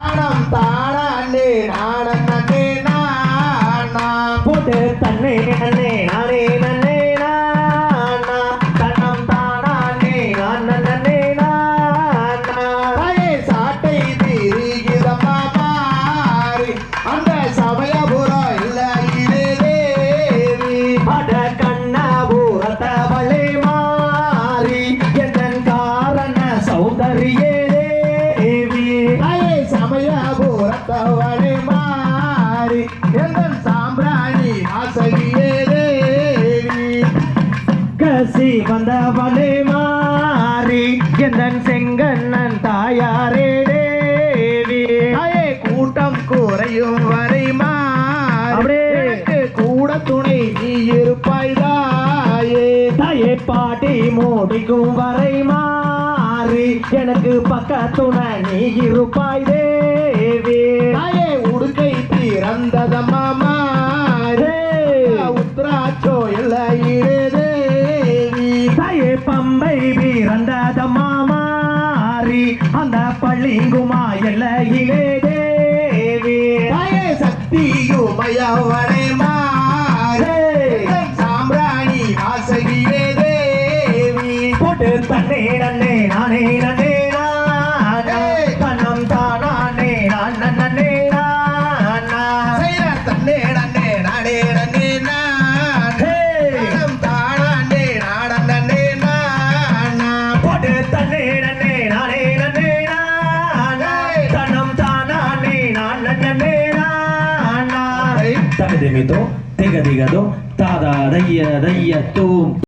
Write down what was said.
நாணம் தானே நாணம் நன்னே நானா போட்டு தன்னே நன்னே நானே நன்னே நானா தன்னம் தானே நான் நன்னே நானா தாயே சாட்டை திரிகிதம்மா மாறி அந்த சமயபுரம் சமயபுரத்தவளே மாறி எந்த சாம்பிராணி ஆசகியே தேவி கசி வந்தவளே மாறி எந்தன் செங்கண்ணன் தாயாரே தேவி. தாயே கூட்டம் குறையும் வரை. எனக்கு கூட துணை நீ இருப்பாய் தாயே. தாயே பாட்டி மூடிக்கும் வரை மாறி எனக்கு பக்கத்துணை நீ இருப்பாய் பம்பை பிறந்ததம்மா மாறி அந்த பள்ளிங்குமா எல்லையிலே தேவி. தாயே சக்தியுமயவனே மாறி சாம்பிராணி ஆசகியே தேவி. போட்டு தன்னே நன்னே நானே நன்னே நானா. தன்னம் தானே நான் நன்னே நானா. தன்னே நானா தகதிமிதோ திகதிகதோ தாதா தைய தைய தூம்